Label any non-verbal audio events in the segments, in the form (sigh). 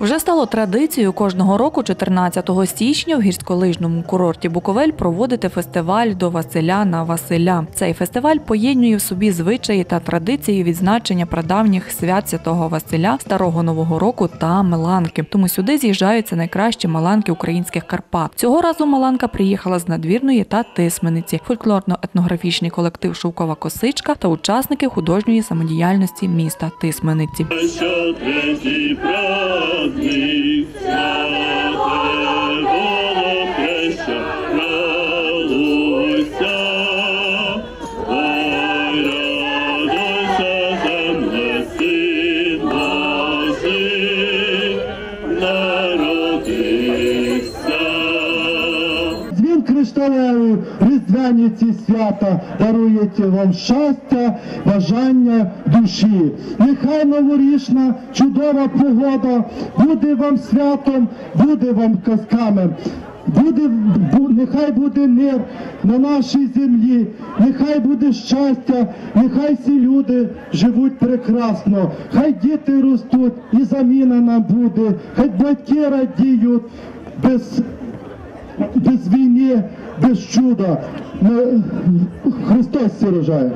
Вже стало традицією кожного року, 14 січня, в гірськолижному курорті Буковель проводити фестиваль до Василя на Василя. Цей фестиваль поєднує в собі звичаї та традиції відзначення прадавніх свят святого Василя, старого нового року та Меланки. Тому сюди з'їжджаються найкращі маланки українських Карпат. Цього разу Маланка приїхала з надвірної та Тисмениці, фольклорно-етнографічний колектив Шовкова косичка та учасники художньої самодіяльності міста Тисмениці. Що різдвяні ці свята дарує вам щастя, бажання душі. Нехай новорічна чудова погода буде вам святом, буде вам казками. Буде, бу- нехай буде мир на нашій землі, нехай буде щастя, нехай всі люди живуть прекрасно, хай діти ростуть і заміна нам буде, хай батьки радіють без без війни, без чуда. Христос всі рожає.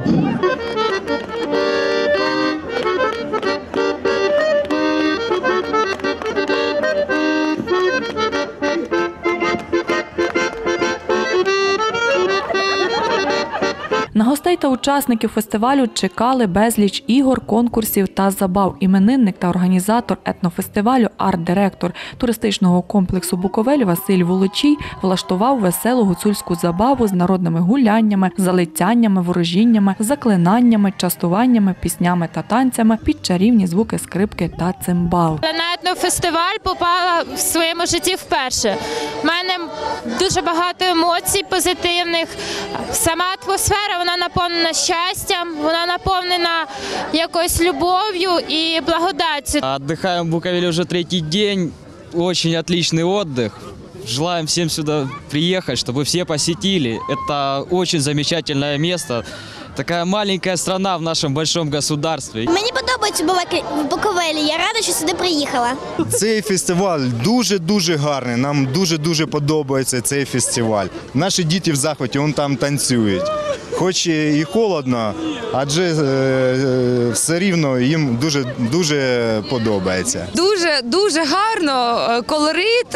На гостей та учасників фестивалю чекали безліч ігор, конкурсів та забав. Іменинник та організатор етнофестивалю, арт-директор туристичного комплексу Буковель Василь Волочій влаштував веселу гуцульську забаву з народними гуляннями, залицяннями, ворожіннями, заклинаннями, частуваннями, піснями та танцями під чарівні звуки скрипки та цимбал. На етнофестиваль попала в своєму житті вперше. У мене дуже багато емоцій позитивних. Сама атмосфера вона наповнена щастям, вона наповнена якоюсь любов'ю і благодаттю. Отдыхаем в Буковеле уже третий день. Очень отличный отдых. Желаем всем сюда приехать, чтобы все посетили. Это очень замечательное место. Такая маленькая страна в нашем большом государстве. Мені подобається бувати в Буковелі. Я рада, що сюди приїхала. Цей фестиваль дуже дуже гарний. Нам дуже дуже подобається цей фестиваль. Наші діти в захваті, вони там танцюють. Хоч і холодно, адже е, е, все рівно їм дуже дуже подобається. Дуже дуже гарно, е, колорит.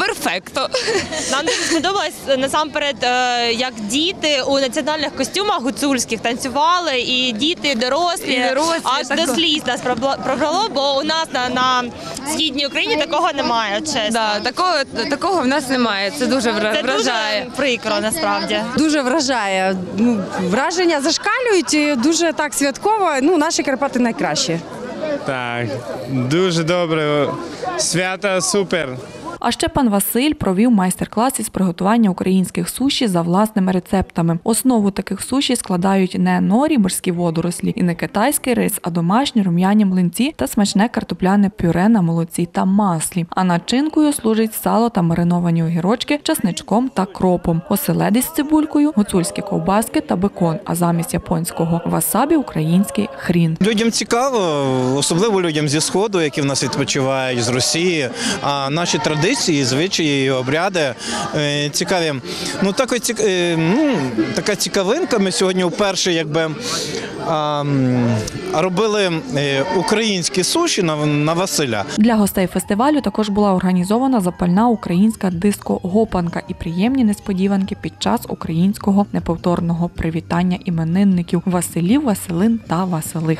Е, Перфекто. (laughs) Нам дуже сподобалось насамперед, е, як діти у національних костюмах гуцульських танцювали, і діти, дорослі, І дорослі, аж до сліз нас пробрало, бо у нас на, на східній Україні такого немає. Чесно. Да, такого, такого в нас немає. Це дуже Це вражає. дуже прикро насправді. Дуже вражає. Ну, враження зашкалюють і дуже так святково. Ну, наші Карпати найкращі. Так, дуже добре. Свята супер. А ще пан Василь провів майстер-клас із приготування українських суші за власними рецептами. Основу таких суші складають не норі, морські водорослі і не китайський рис, а домашні рум'яні млинці та смачне картопляне пюре на молоці та маслі. А начинкою служить сало та мариновані огірочки часничком та кропом, оселедець з цибулькою, гуцульські ковбаски та бекон. А замість японського васабі український хрін. Людям цікаво, особливо людям зі сходу, які в нас відпочивають з Росії. А наші традиції, звичаї, і обряди е, цікаві. Ну так цік- е, ну, така цікавинка. Ми сьогодні вперше якби робили е, українські суші на, на Василя. Для гостей фестивалю також була організована запальна українська диско-гопанка і приємні несподіванки під час українського неповторного привітання іменинників Василів, Василин та Василих.